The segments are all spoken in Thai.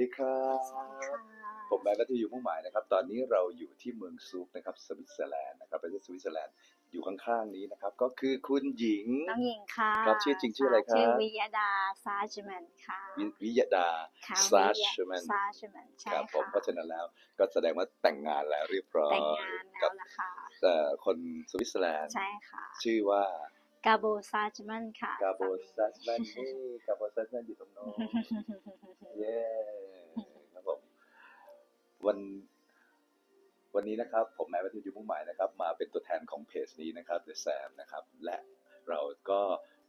ดีครับผมแบงค์และที่อยู่มุ่งหมายนะครับ ตอนนี้เราอยู่ที่เมืองซูกนะครับสวิตเซอร์แลนด์นะครับประเทศสวิตเซอร์แลนด์อยู่ข้างๆนี้นะครับ ก็คือคุณหญิงน้องหญิงค่ะครับชื่อจริงชื่ออะไรครับชื่อวิยดาซาจแมนค่ะวิวิยดาค่ะซาชแมนซาจแมนใช่ครับผมค่ะเพราะฉะนั้นแล้วก็แสดงว่าแต่งงานแล้วเรียบร้อยแต่งงานแล้กัวล่ะค่ะเอ่อคนสวิตเซอร์แลนด์ใช่ค่ะชื่อว่ากาโบซาจแมนค่ะ กาโบซัสแมนนี่กาโบซัสแมนอยู่ตรงโน้นเย้ครับผม วันวันนี้นะครับ ผมแม้ว่าที่อยู่มุ่งหมายนะครับ มาเป็นตัวแทนของเพจนี้นะครับ The Sam นะครับ และเราก็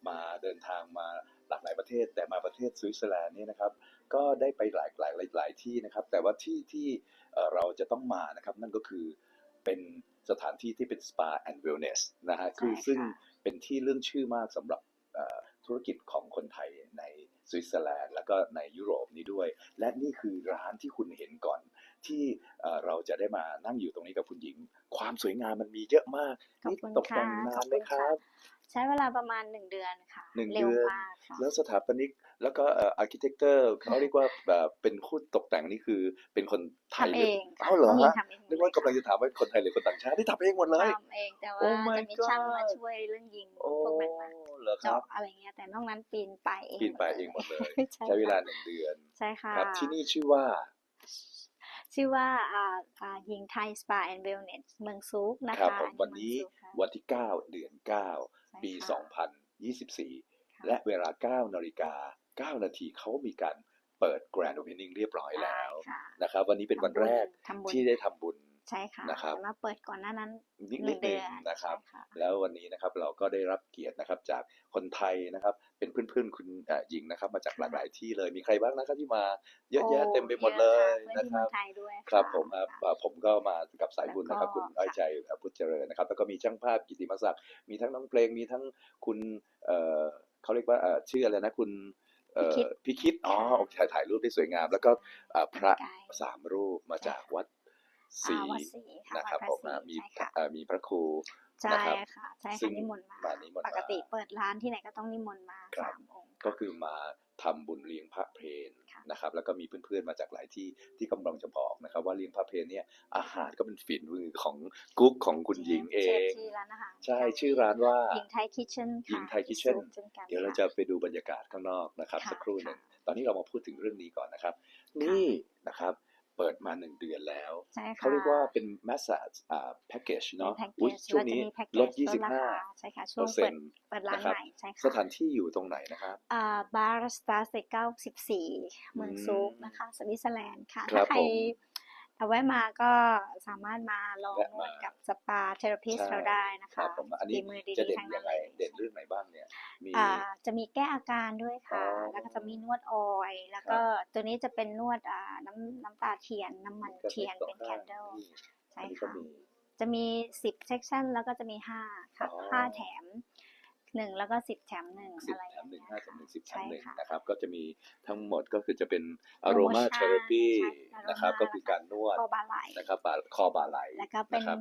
มาเดินทางมาหลากหลายประเทศ แต่มาประเทศสวิตเซอร์แลนด์นี่นะครับ ก็ได้ไปหลายหลายหลายหลายที่นะครับ แต่ว่าที่ที่เอ่อเราจะต้องมานะครับ นั่นก็คือเป็นสถานที่ที่เป็นสปาแอนด์เวลเนสนะฮะคือใช่ค่ะซึ่งเป็นที่เรื่องชื่อมากสำหรับเอ่อธุรกิจของคนไทยในสวิตเซอร์แลนด์แล้วก็ในยุโรปนี้ด้วย และนี่คือร้านที่คุณเห็นก่อน ที่เอ่อเราจะได้มานั่งอยู่ตรงนี้กับคุณหญิง ความสวยงามมันมีเยอะมากขอบนี่คุณตกแต่งค่ะนาขอนบไหมคุณครัค่ะบใช้เวลาประมาณหนึ่งเดือนค่ะหนึ่งเร็วเดือนมากค่ะแล้วสถาปนิกแล้วก็เอ่ออาร์เคเต็กเตอร์เขาเรียกว่าแบบเป็นผู้ตกแต่งนี่คือเป็นคนไทยทำหเอรืงค่ะเอ้าเหรอน้องหญิฮะงทำเองนึกว่ากำลังจะถามว่าคนไทยหรือคนต่างชาติที่ทำเองหมดเลยทำเองแต่ว่า Oh my จะมีช่างมา God ช่วยเรื่องยิงโอ้พวกนั้นมาเหรอครัเจาะบอะไรเงี้ยแต่นอกนั้นปีนไปเองปีนไปเองหมดเลย ใช่ใช้เวลาค่ะหนึ่งเดือนใช่ค่ะครับที่นี่ชื่อว่า ชื่อว่าอ่าอ่าหญิงไทยสปาแอนด์เวลเนสเมืองซูกนะครัคะบผมวันนี้เมืองซูกค่ะวันที่ 9 เดือนใช่9ปีค่ะ2024 และเวลา 9นาฬิกา 9 นาทีเขามีการเปิด Grand Opening เรียบร้อยแล้วค่ะนะครับวันนี้เป็นวันแรกทำบุญที่ได้ทำบุญ ใช่ค่ะนะครับแต่มาเปิดก่อนหน้านั้นนิดหนินึ่ดงนึเดืงอนนะครับใช่ค่ะแล้ววันนี้นะครับเราก็ได้รับเกียรตินะครับจากคนไทยนะครับ เป็นเพื่อนๆคุณเอ่อหญิงนะครับ มาจากหลากหลายที่เลยมีใครบ้างนะครับที่มาเยอะแยะโเต็มไปหมดเลยเยอะนะค่ะครับเพื่อนที่เมืองไทยด้วยครับะผมครับค่ะเอ่อผมก็มากับสายบุญนะครับแล้วก็คุณอ้อยใจเอ่อพุทธเจริญนะครับ แล้วก็มีช่างภาพกิติมศักดิ์มีทั้งน้องเพลงมีทั้งคุณเอ่อเขาเรียกว่าเอ่อชื่ออะไรนะคุณเอ่อพิคิดพิคิด อ๋อโอเคถ่ายถ่ายรูปได้สวยงาม แล้วก็เอ่อพระแต่งกายสามรูปมาจากวัด ศอ่ารีวัดศรีค่ะนะครับวัดผมพระศรีอะมีใช่ค่ะเอ่อมีพระครูใช่นะครับค่ะใช่ซึ่ค่ะงนิมนต์มามานิมนต์มาปกติเปิดร้านที่ไหนก็ต้องนิมนต์มาครับสามองค์ก็คือมาทำบุญเลี้ยงพระเพลค่ะนะครับแล้วก็มีเพื่อนๆมาจากหลายที่ที่กำลังจะบอกนะครับ ว่าเลี้ยงพระเพลเนี่ยอาหารก็เป็นฝีมือของกุ๊กของคุณหญิงเอชฟงชื่อร้านอาหารใช่ชื่อร้านว่าหญิงไทยคิทเช่นหญิงไทยที่ Kitchen ซูกช่นกันเดี๋ยวเราค่จะไปดูบรรยากาศข้างนอกนะครับค่ะสักครู่หนึ่งค่ะตอนนี้เรามาพูดถึงเรื่องนี้ก่อนนะครับ นี่นะครับ เปิดมาหนึ่งเดือนแล้วใช่ค่ะเขาเรียกว่าเป็น massage อ่า package เป็นเนาะแพ็กเกอุ๊ยจช่วงเราจะนี้มีแพ็กเกจลดราคาใช่ค่ะ25ช่วงเปอร์เซ็เปินดต์เปิดร้านนะครับใหม่ใช่สค่ะถานที่อยู่ตรงไหนนะครับอ่าบาร์สตาร์เซเก้าสิบสี่เมืองอืมซูกนะคะสวิตเซอร์แลนด์ค่ะครัถ้าบใครผม เอาแวะมาก็สามารถมาลองแวะนมาวดกับสปาเทอราพิสใช่เราได้นะครัคะบผมอันนี้ฝีมือดีจะเด่ๆนทั้งยันั้นงไงเลยเด่นเรื่องไหนบ้างเนี่ยมีอ่าจะมีแก้อาการด้วยค่ะอ๋อแล้วก็จะมีนวดออยล์แล้วก็ตัวนี้จะเป็นนวดอ่าน้ำน้ำตาเทียนน้ำมันเทียนเป็นแคนเดลใช่อันนี้ก็ค่ะมีจะมีสิบเซกชันแล้วก็จะมีห้าค่ะอ๋อห้าแถมหนึ่งแล้วก็สิบแถมหนึ่งสิบอะไรแถอย่ามงหนึ่เงี้งย ห้าแถมหนึ่งสิบแถมใช่หนึ่งค่ะนะครับก็จะมีทั้งหมดก็คือจะเป็น aroma Aroma therapy ใช่นะครับ aroma ก็คือการนวดคอบาไหลนะครับบ่าคอบ่าไหล่แล้วก็เป็นนะครับ